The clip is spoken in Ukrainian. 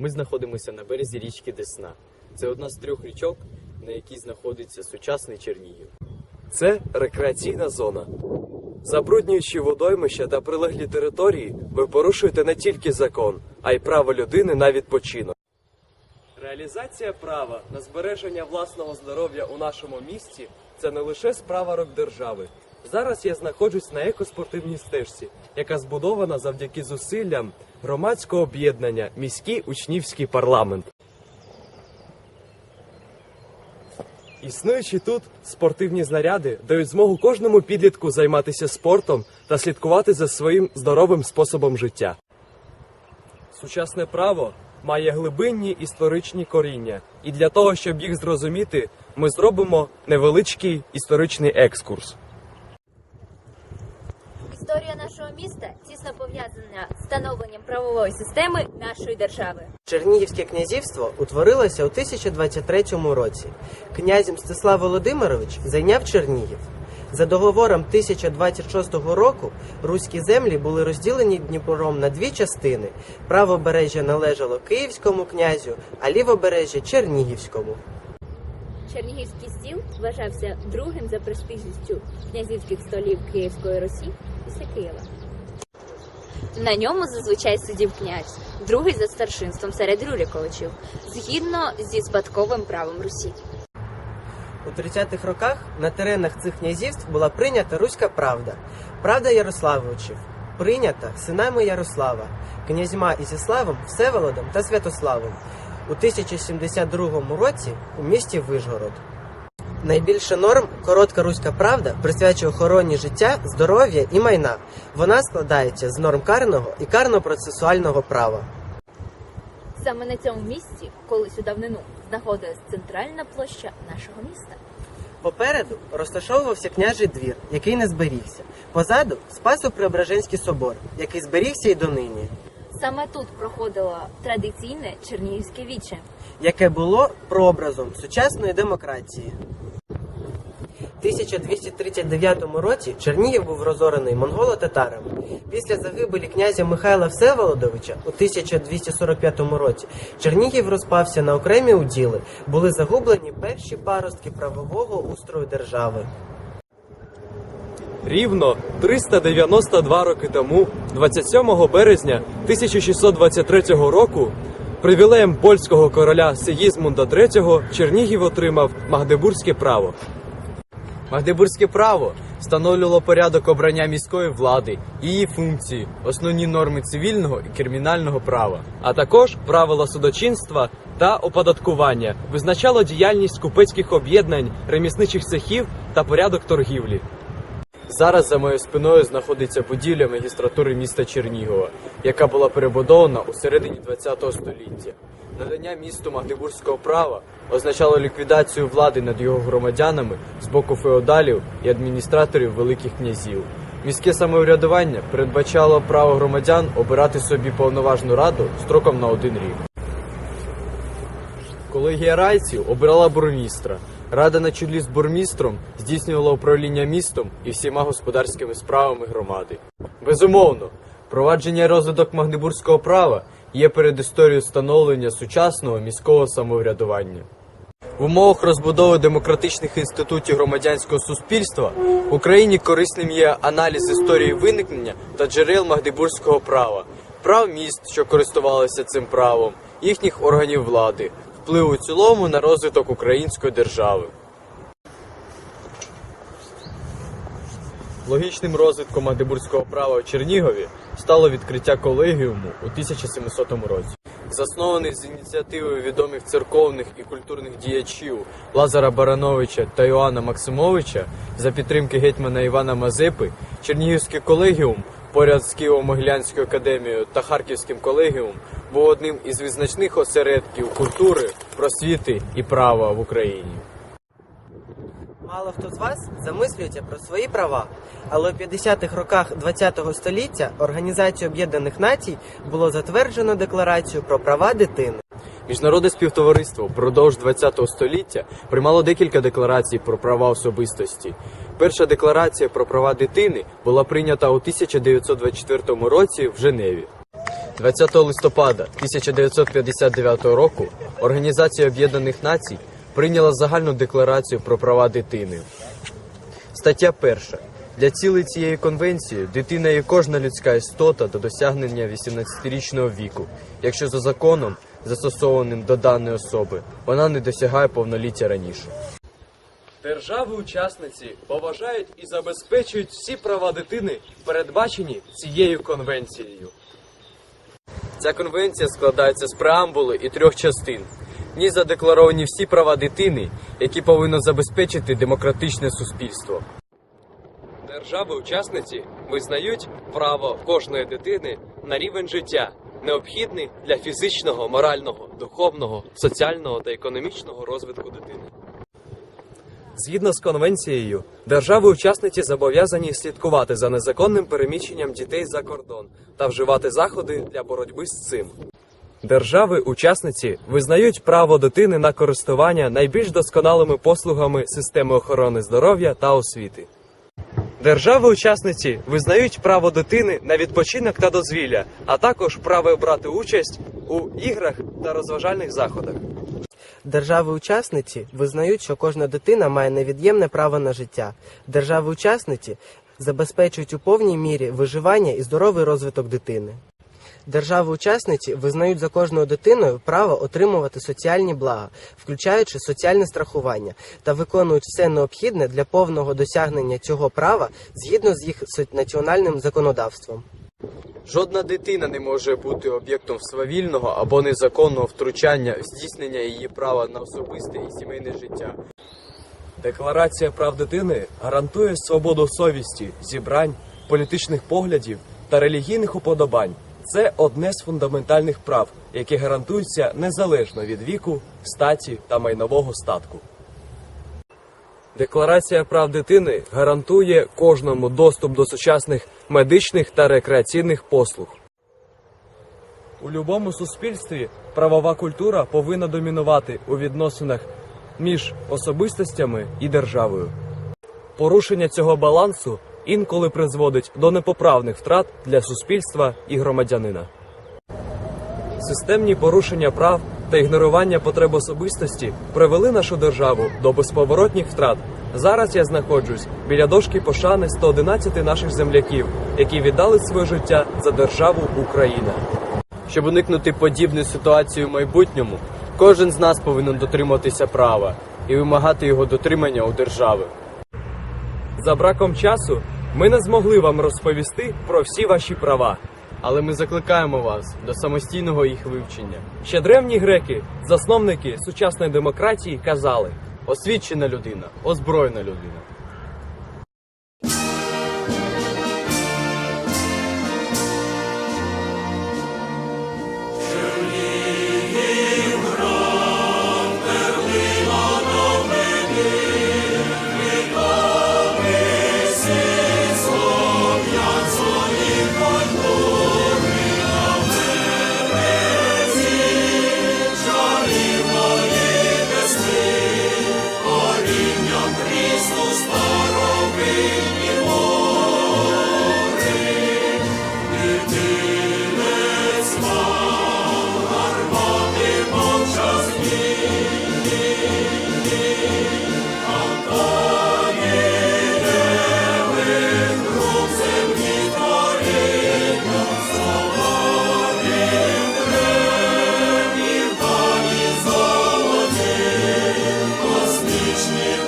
Ми знаходимося на березі річки Десна. Це одна з трьох річок, на якій знаходиться сучасний Чернігів. Це рекреаційна зона. Забруднюючи водоймища та прилеглі території, ви порушуєте не тільки закон, а й право людини на відпочинок. Реалізація права на збереження власного здоров'я у нашому місті це не лише справа рук держави. Зараз я знаходжусь на екоспортивній стежці, яка збудована завдяки зусиллям громадського об'єднання Міський учнівський парламент. Існуючи тут, спортивні знаряди дають змогу кожному підлітку займатися спортом та слідкувати за своїм здоровим способом життя. Сучасне право має глибинні історичні коріння, і для того, щоб їх зрозуміти, ми зробимо невеличкий історичний екскурс. Нашого міста тісно пов'язана з становленням правової системи нашої держави. Чернігівське князівство утворилося у 1023 році. Князь Мстислав Володимирович зайняв Чернігів. За договором 1026 року руські землі були розділені Дніпром на дві частини. Правобережжя належало Київському князю, а лівобережжя Чернігівському. Чернігівський стіл вважався другим за престижністю князівських столів Київської Русі після Києва. На ньому зазвичай сидів князь, другий за старшинством серед Рюриковичів, згідно зі спадковим правом Русі. У 30-х роках на теренах цих князівств була прийнята руська правда, правда Ярославовичів, прийнята синами Ярослава, князьма Ізяславом, Всеволодом та Святославом у 1072 році у місті Вижгород. Найбільше норм коротка руська правда присвячує охороні життя, здоров'я і майна. Вона складається з норм карного і карно-процесуального права. Саме на цьому місці, колись у давнину, знаходилась центральна площа нашого міста. Попереду розташовувався княжий двір, який не зберігся. Позаду Спасо-Преображенський собор, який зберігся і донині, Саме тут проходило традиційне чернігівське віче. яке було прообразом сучасної демократії. У 1239 році Чернігів був розорений монголо-татарами. Після загибелі князя Михайла Всеволодовича у 1245 році Чернігів розпався на окремі уділи. Були загублені перші паростки правового устрою держави. Рівно 392 роки тому, 27 березня 1623 року, привілеєм польського короля Сигізмунда III Чернігів отримав Магдебурзьке право. Магдебурзьке право встановлювало порядок обрання міської влади, її функції, основні норми цивільного і кримінального права. а також правила судочинства та оподаткування, визначало діяльність купецьких об'єднань, ремісничих цехів та порядок торгівлі. Зараз за моєю спиною знаходиться будівля магістратури міста Чернігова, яка була перебудована у середині ХХ століття. Надання місту магдебурзького права означало ліквідацію влади над його громадянами з боку феодалів і адміністраторів великих князів. Міське самоврядування передбачало право громадян обирати собі повноважну раду строком на один рік. Колегія райців обирала бурмістра. Рада на чолі з бурмістром здійснювала управління містом і всіма господарськими справами громади. Безумовно, провадження розвиток магдебурзького права є передісторією становлення сучасного міського самоврядування. В умовах розбудови демократичних інститутів громадянського суспільства в Україні корисним є аналіз історії виникнення та джерел магдебурзького права, прав міст, що користувалися цим правом, їхніх органів влади, впливу в цілому на розвиток української держави. Логічним розвитком магдебурзького права в Чернігові стало відкриття колегіуму у 1700 році. Заснований з ініціативи відомих церковних і культурних діячів Лазара Барановича та Іоанна Максимовича за підтримки гетьмана Івана Мазепи, Чернігівський колегіум поряд з Києво-Могилянською академією та Харківським колегіум був одним із визначних осередків культури, просвіти і права в Україні. Мало хто з вас замислюється про свої права, але у 50-х роках ХХ століття Організацію Об'єднаних Націй було затверджено декларацію про права дитини. Міжнародне співтовариство впродовж ХХ століття приймало декілька декларацій про права особистості. Перша декларація про права дитини була прийнята у 1924 році в Женеві. 20 листопада 1959 року Організація Об'єднаних Націй прийняла загальну декларацію про права дитини. Стаття 1. Для цілей цієї конвенції дитина є кожна людська істота до досягнення 18-річного віку, якщо за законом, застосованим до даної особи, вона не досягає повноліття раніше. Держави-учасниці поважають і забезпечують всі права дитини, передбачені цією конвенцією. Ця конвенція складається з преамбули і трьох частин. В ній задекларовані всі права дитини, які повинно забезпечити демократичне суспільство. Держави-учасниці визнають право кожної дитини на рівень життя, необхідний для фізичного, морального, духовного, соціального та економічного розвитку дитини. Згідно з конвенцією, держави-учасниці зобов'язані слідкувати за незаконним переміщенням дітей за кордон та вживати заходи для боротьби з цим. Держави-учасниці визнають право дитини на користування найбільш досконалими послугами системи охорони здоров'я та освіти. Держави-учасниці визнають право дитини на відпочинок та дозвілля, а також право брати участь у іграх та розважальних заходах. Держави-учасниці визнають, що кожна дитина має невід'ємне право на життя. Держави-учасниці забезпечують у повній мірі виживання і здоровий розвиток дитини. Держави-учасниці визнають за кожною дитиною право отримувати соціальні блага, включаючи соціальне страхування, та виконують все необхідне для повного досягнення цього права згідно з їх національним законодавством. Жодна дитина не може бути об'єктом свавільного або незаконного втручання в здійснення її права на особисте і сімейне життя. Декларація прав дитини гарантує свободу совісті, зібрань, політичних поглядів та релігійних уподобань. Це одне з фундаментальних прав, яке гарантується незалежно від віку, статі та майнового статку. Декларація прав дитини гарантує кожному доступ до сучасних медичних та рекреаційних послуг. У будь-якому суспільстві правова культура повинна домінувати у відносинах між особистостями і державою. Порушення цього балансу інколи призводить до непоправних втрат для суспільства і громадянина. Системні порушення прав та ігнорування потреб особистості привели нашу державу до безповоротних втрат. Зараз я знаходжусь біля дошки пошани 111 наших земляків, які віддали своє життя за державу Україна. Щоб уникнути подібної ситуації в майбутньому, кожен з нас повинен дотримуватися права і вимагати його дотримання у держави. За браком часу ми не змогли вам розповісти про всі ваші права. Але ми закликаємо вас до самостійного їх вивчення. Ще древні греки, засновники сучасної демократії, казали. Освічена людина, озброєна людина. пісні.